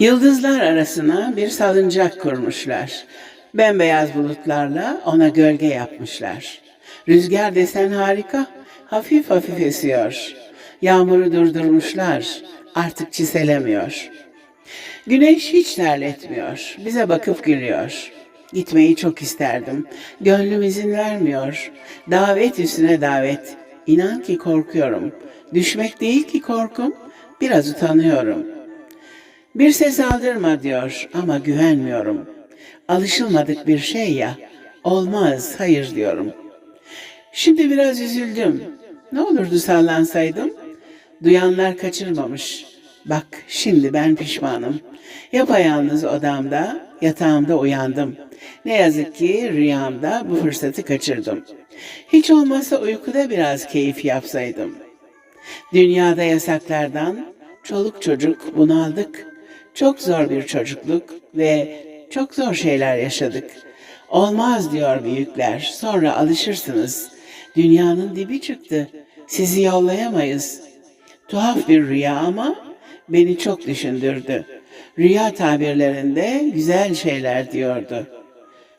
Yıldızlar arasına bir salıncak kurmuşlar. Bembeyaz bulutlarla ona gölge yapmışlar. Rüzgar desen harika, hafif hafif esiyor. Yağmuru durdurmuşlar, artık çiselemiyor. Güneş hiç terletmiyor, bize bakıp gülüyor. Gitmeyi çok isterdim, gönlüm izin vermiyor. Davet üstüne davet, inan ki korkuyorum. Düşmek değil ki korkum, biraz utanıyorum. Bir ses aldırma diyor ama güvenmiyorum. Alışılmadık bir şey ya, olmaz, hayır diyorum. Şimdi biraz üzüldüm. Ne olurdu sallansaydım? Duyanlar kaçırmamış. Bak şimdi ben pişmanım. Yapayalnız odamda, yatağımda uyandım. Ne yazık ki rüyamda bu fırsatı kaçırdım. Hiç olmazsa uykuda biraz keyif yapsaydım. Dünyada yasaklardan çoluk çocuk bunaldık. Çok zor bir çocukluk ve çok zor şeyler yaşadık. Olmaz diyor büyükler. Sonra alışırsınız. Dünyanın dibi çıktı. Sizi yollayamayız. Tuhaf bir rüya ama beni çok düşündürdü. Rüya tabirlerinde güzel şeyler diyordu.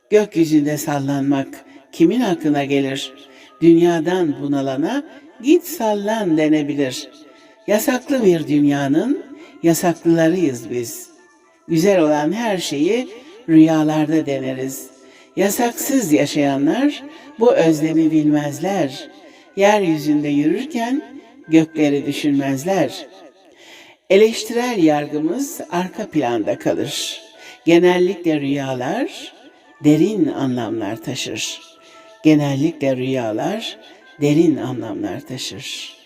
Gökyüzünde sallanmak kimin aklına gelir? Dünyadan bunalana git sallan denebilir. Yasaklı bir dünyanın yasaklılarıyız biz. Güzel olan her şeyi rüyalarda deneriz. Yasaksız yaşayanlar bu özlemi bilmezler. Yeryüzünde yürürken gökleri düşünmezler. Eleştirel yargımız arka planda kalır. Genellikle rüyalar derin anlamlar taşır. Genellikle rüyalar derin anlamlar taşır.